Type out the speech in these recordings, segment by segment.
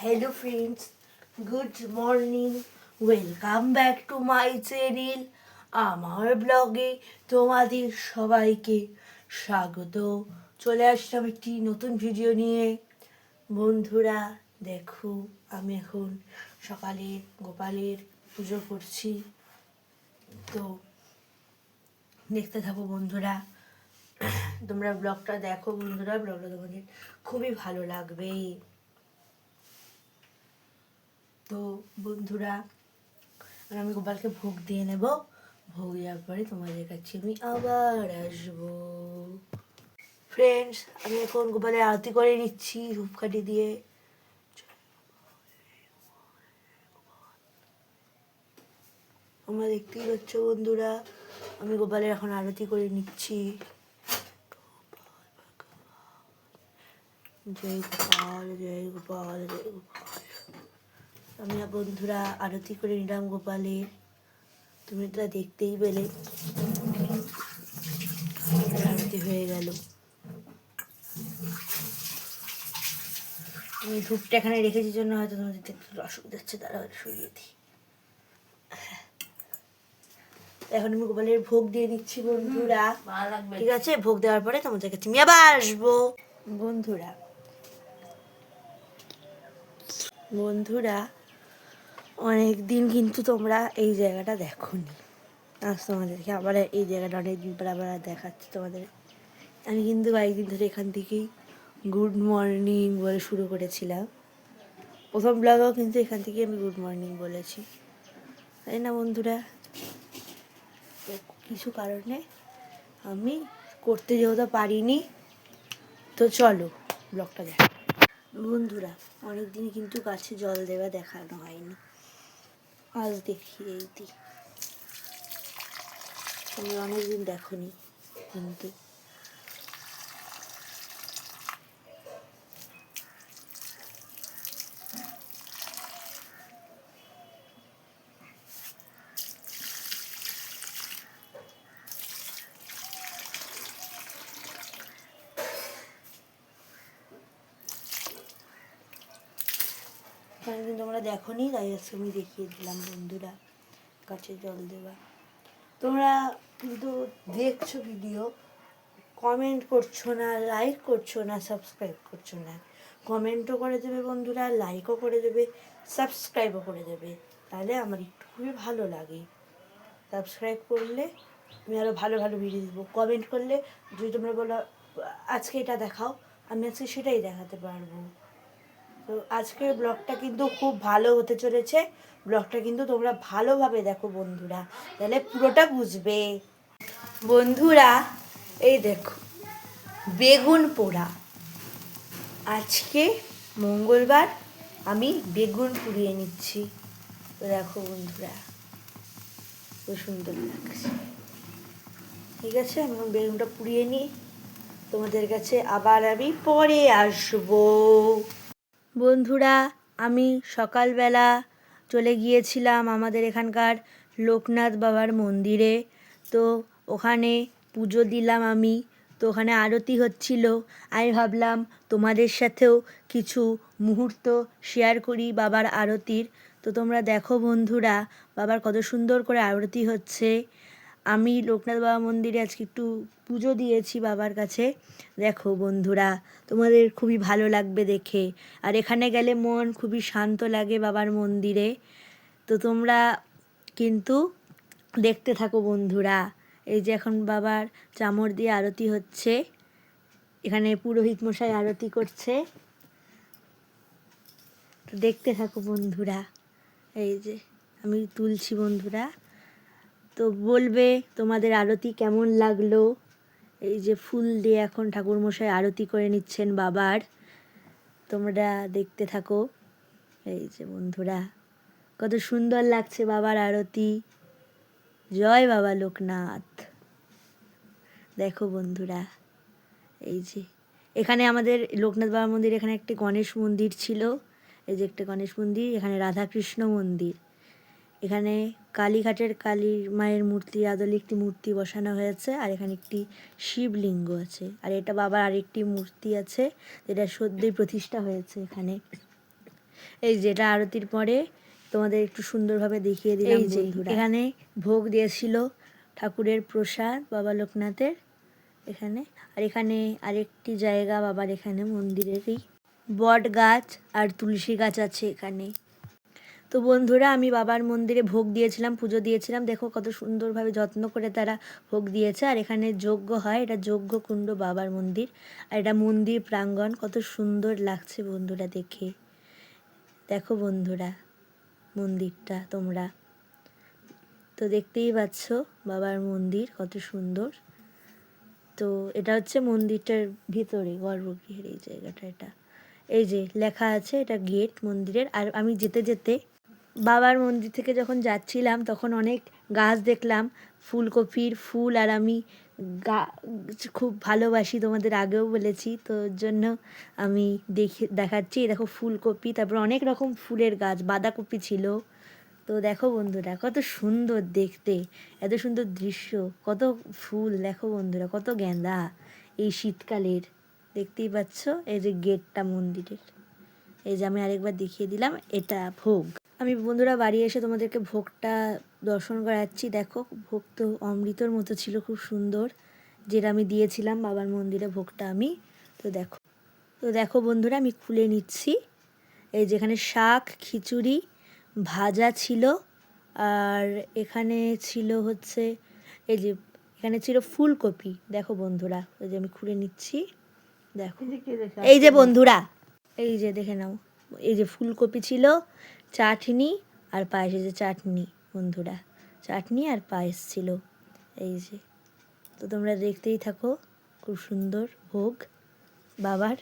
Hello friends good morning welcome back to my channel আমার ব্লগে তোমাদের সবাইকে স্বাগত। চলে আসলাম একটি নতুন ভিডিও নিয়ে। বন্ধুরা, দেখো, আমি এখন সকালে গোপালের পুজো করছি। তো, দেখতে থাকো বন্ধুরা। তোমরা ব্লগটা দেখো বন্ধুরা। ব্লগটা তোমাদের খুবই ভালো লাগবে। তো বন্ধুরা আমি গোপালকে ভোগ দিয়ে নেব। ভোগ দেওয়ার পরে তোমাদের কাছে আমি আবার আসব। ফ্রেন্ডস আমি এখন গোপালের আরতি করে নিচ্ছি ধূপকাঠি দিয়ে। তোমরা দেখতেই পাচ্ছ বন্ধুরা, আমি গোপালের এখন আরতি করে নিচ্ছি। জয় গোপাল জয় গোপাল জয় গোপাল। আমি আর বন্ধুরা আরতি করে নিলাম গোপালের তুমি তো দেখতেই পেলে। আরতি হয়ে গেল। আমি ধূপটা এখানে রেখেছি জন্য হয়তো তোমাদের একটু অসুবিধা হচ্ছে তারা হয়তো সরিয়ে দিই। এখন আমি গোপালের ভোগ দিয়ে দিচ্ছি বন্ধুরা। ঠিক আছে? ভোগ দেওয়ার পরে তোমাদের কাছে আমি আবার আসব। বন্ধুরা বন্ধুরা অনেক দিন কিন্তু তোমরা এই জায়গাটা দেখোনি। আজ তোমাদেরকে আবার এই জায়গাটা অনেক দিন পর আবার দেখাচ্ছি তোমাদের। আমি কিন্তু কয়েকদিন ধরে এখান থেকেই গুড মর্নিং বলে শুরু করেছিলাম। প্রথম ব্লগেও কিন্তু এখান থেকে আমি গুড মর্নিং বলেছি। তাই না বন্ধুরা? কিছু কারণে আমি করতে যেহেতু পারিনি, তো চলো ব্লগটা দেখ। বন্ধুরা, অনেকদিন কিন্তু গাছে জল দেওয়া দেখানো হয়নি। আজ দেখিয়ে দিই তুমি অনেকদিন দেখোনি কিন্তু তোমরা দেখোনি, তাই আজকে আমি দেখিয়ে দিলাম বন্ধুরা, গাছে জল দেওয়া। তোমরা কিন্তু দেখছ ভিডিও কমেন্ট করছ না লাইক করছ না সাবস্ক্রাইব করছ না। কমেন্টও করে দেবে বন্ধুরা লাইকও করে দেবে সাবস্ক্রাইবও করে দেবে। তাহলে আমার একটু খুবই ভালো লাগে। সাবস্ক্রাইব করলে আমি আরও ভালো ভালো ভিডিও দেবো। কমেন্ট করলে যদি তোমরা বলো, আজকে এটা দেখাও, আমি আজকে সেটাই দেখাতে পারব। তো আজকের ব্লগটা কিন্তু খুব ভালো হতে চলেছে। ব্লগটা কিন্তু তোমরা ভালোভাবে দেখো বন্ধুরা, তাহলে পুরোটা বুঝবে। বন্ধুরা, এই দেখো, বেগুন পোড়া। আজকে মঙ্গলবার, আমি বেগুন পুড়িয়ে নিচ্ছি। তো দেখো বন্ধুরা, খুব সুন্দর লাগছে। ঠিক আছে, আমি বেগুনটা পুড়িয়ে নিই। তোমাদের কাছে আবার আমি পরে আসব। বন্ধুরা, আমি সকালবেলা চলে গিয়েছিলাম আমাদের এখানকার লোকনাথ বাবার মন্দিরে। তো ওখানে পুজো দিলাম আমি, তো ওখানে আরতি হচ্ছিল। আমি ভাবলাম তোমাদের সাথেও কিছু মুহূর্ত শেয়ার করি বাবার আরতির। তো তোমরা দেখো বন্ধুরা, বাবার কত সুন্দর করে আরতি হচ্ছে। আমি লোকনাথ বাবা মন্দিরে আজকে একটু পুজো দিয়েছি বাবার কাছে। দেখো বন্ধুরা, তোমাদের খুবই ভালো লাগবে দেখে। আর এখানে গেলে মন খুবই শান্ত লাগে বাবার মন্দিরে। তো তোমরা কিন্তু দেখতে থাকো বন্ধুরা। এই যে এখন বাবার চামর দিয়ে আরতি হচ্ছে। এখানে পুরোহিত মশাই আরতি করছে। তো দেখতে থাকো বন্ধুরা। এই যে আমি তুলছি বন্ধুরা। তো বলবে তোমাদের আরতি কেমন লাগল? এই যে ফুল দিয়ে এখন ঠাকুরমশাই আরতি করে নিচ্ছেন বাবার। তোমরা দেখতে থাকো। এই যে বন্ধুরা, কত সুন্দর লাগছে বাবার আরতি। জয় বাবা লোকনাথ। দেখো বন্ধুরা, এই যে এখানে আমাদের লোকনাথ বাবা মন্দির, এখানে একটি গণেশ মন্দির ছিল। এই যে একটা গণেশ মন্দির, এখানে রাধাকৃষ্ণ মন্দির। এখানে কালীঘাটের কালীর মায়ের মূর্তির আদলে একটি মূর্তি বসানো হয়েছে আর এখানে একটি শিবলিঙ্গ আছে। আর এটা বাবার আরেকটি মূর্তি আছে যেটা সদ্যই প্রতিষ্ঠা হয়েছে এখানে। এই যেটা আরতির পরে তোমাদের একটু সুন্দরভাবে দেখিয়ে দিলাম যে, বন্ধুরা। এখানে ভোগ দিয়েছিল ঠাকুরের প্রসাদ বাবা লোকনাথের এখানে। আর এখানে আরেকটি জায়গা বাবার এখানে মন্দিরেরই। বট গাছ আর তুলসী গাছ আছে এখানে। তো বন্ধুরা, আমি বাবার মন্দিরে ভোগ দিয়েছিলাম, পুজো দিয়েছিলাম। দেখো কত সুন্দরভাবে যত্ন করে তারা ভোগ দিয়েছে। আর এখানে যজ্ঞ হয়, এটা যজ্ঞ কুণ্ড বাবার মন্দির। আর এটা মন্দির প্রাঙ্গণ, কত সুন্দর লাগছে বন্ধুরা দেখে। দেখো বন্ধুরা, মন্দিরটা তোমরা। তো দেখতেই পাচ্ছ বাবার মন্দির, কত সুন্দর। তো এটা হচ্ছে মন্দিরটার ভিতরে, গর্ভগৃহের এই জায়গাটা, এটা। এই যে লেখা আছে, এটা গেট মন্দিরের। আর আমি যেতে যেতে বাবার মন্দির থেকে যখন যাচ্ছিলাম, তখন অনেক গাছ দেখলাম, ফুলকপির ফুল, আর আমি গা, খুব ভালোবাসি তোমাদের আগেও বলেছি, তো জন্য আমি দেখে, দেখাচ্ছি। দেখো ফুলকপি, তারপর অনেক রকম ফুলের গাছ, বাঁধাকপি ছিল। তো দেখো বন্ধুরা, কত সুন্দর দেখতে, এত সুন্দর দৃশ্য, কত ফুল, দেখো বন্ধুরা, কত গেঁদা এই শীতকালের। দেখতেই পাচ্ছ, এই যে গেটটা মন্দিরের। এই যে আমি আরেকবার দেখিয়ে দিলাম, এটা ভোগ। আমি বন্ধুরা বাড়ি এসে তোমাদেরকে ভোগটা দর্শন করাচ্ছি। দেখো ভোগ তো অমৃতর মতো ছিল খুব সুন্দর। যেটা আমি দিয়েছিলাম বাবার মন্দিরে ভোগটা আমি। তো দেখো তো দেখো বন্ধুরা আমি খুলে নিচ্ছি। এই যেখানে শাক খিচুড়ি ভাজা ছিল। আর এখানে ছিল হচ্ছে এই যে এখানে ছিল ফুলকপি। দেখো বন্ধুরা এই যে আমি খুলে নিচ্ছি। দেখো এই যে বন্ধুরা এই যে দেখে নাও এই যে ফুলকপি ছিল। চাটনি আর পায়েসে যে চাটনি বন্ধুরা। চাটনি আর পায়েস ছিল, এই যে। তো তোমরা দেখতেই থাকো, খুব সুন্দর ভোগ বাবার।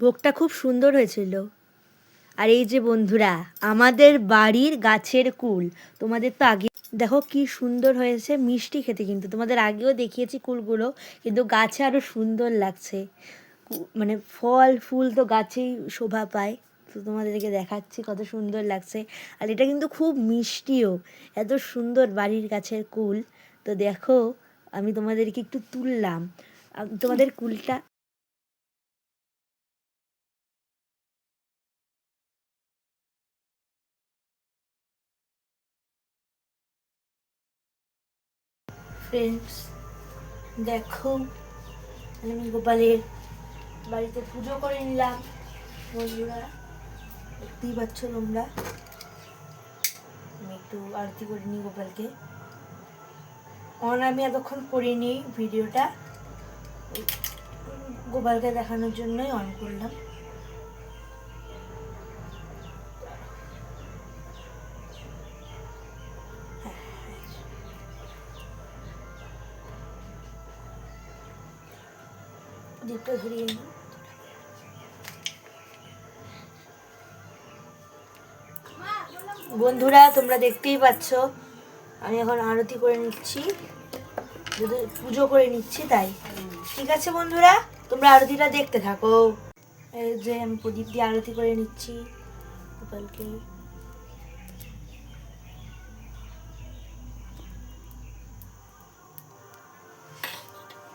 ভোগটা খুব সুন্দর হয়েছিল। আর এই যে বন্ধুরা, আমাদের বাড়ির গাছের কুল, তোমাদের তো আগে দেখো কি সুন্দর হয়েছে, মিষ্টি খেতে কিন্তু। তোমাদের আগেও দেখিয়েছি কুলগুলো, কিন্তু গাছে আরও সুন্দর লাগছে। মানে ফল, ফুল তো গাছেই শোভা পায়। তো তোমাদেরকে দেখাচ্ছি কত সুন্দর লাগছে। আর এটা কিন্তু খুব মিষ্টিও, এত সুন্দর বাড়ির গাছের কুল। তো দেখো, আমি তোমাদেরকে একটু তুললাম। তোমাদের কুলটা ফ্রেন্ডস দেখো, আমি গোপালের বাড়িতে পুজো করে নিলাম। বন্ধুরা দেখতেই পাচ্ছ তোমরা। আমি একটু আরতি করে নিই গোপালকে। অন, আমি এতক্ষণ করিনি ভিডিওটা। গোপালকে দেখানোর জন্যই অন করলাম। দীপটা ধরিয়ে নিই। বন্ধুরা, তোমরা দেখতেই পাচ্ছ। আমি এখন আরতি করে নিচ্ছি। পুজো করে নিচ্ছি, তাই। ঠিক আছে বন্ধুরা, তোমরা আরতিটা দেখতে থাকো। এই যে আমি প্রদীপ দিয়ে আরতি করে নিচ্ছি। গোপালকে।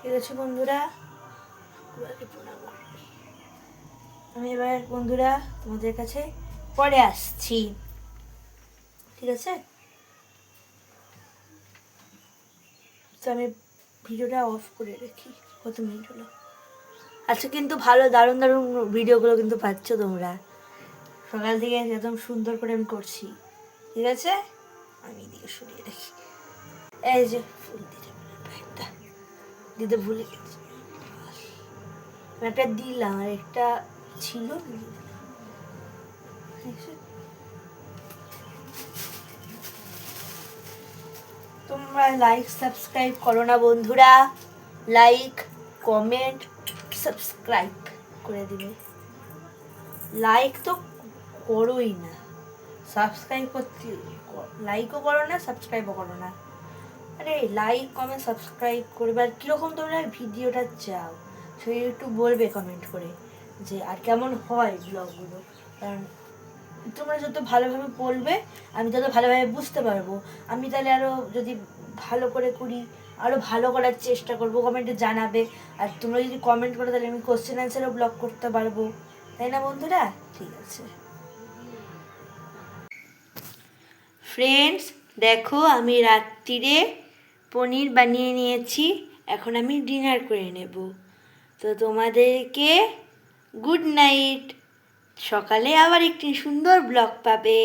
ঠিক আছে বন্ধুরা। আমি এবার বন্ধুরা তোমাদের কাছে পরে আসছি। ঠিক আছে? তো আমি ভিডিওটা অফ করে রাখি। মিনিট হলো? আচ্ছা কিন্তু ভালো, দারুণ দারুণ ভিডিওগুলো কিন্তু পাচ্ছ তোমরা। সকাল থেকে একদম সুন্দর করে আমি করছি। ঠিক আছে? আমি দিয়ে সরিয়ে রাখি। এই যে, ফুল দিতে একটা। দিতে ভুলে গেছি। একটা দিলাম, আর একটা ছিল। দিলাম। তোমরা লাইক সাবস্ক্রাইব করো না বন্ধুরা। লাইক কমেন্ট সাবস্ক্রাইব করে দিবে। লাইক তো করোই না। সাবস্ক্রাইব করতে লাইকও করো না সাবস্ক্রাইবও করো না। আরে লাইক কমেন্ট সাবস্ক্রাইব করবে আর কীরকম তোমরা ভিডিওটা চাও? সেটা একটু বলবে কমেন্ট করে যে, আর কেমন হয় ব্লগগুলো কারণ তোমরা যত ভালোভাবে বলবে, আমি তত ভালোভাবে বুঝতে পারব। আমি তাহলে আরও যদি ভালো করে করি আরও ভালো করার চেষ্টা করব কমেন্টে জানাবে। আর তোমরা যদি কমেন্ট করো, তাহলে আমি কোশ্চেন অ্যান্সারও ব্লগ করতে পারব। তাই না বন্ধুরা? ঠিক আছে। ফ্রেন্ডস দেখো আমি রাত্রিরে পনির বানিয়ে নিয়েছি। এখন আমি ডিনার করে নেব। তো তোমাদেরকে গুড নাইট সকালে আবার একটি সুন্দর ব্লগ পাবে।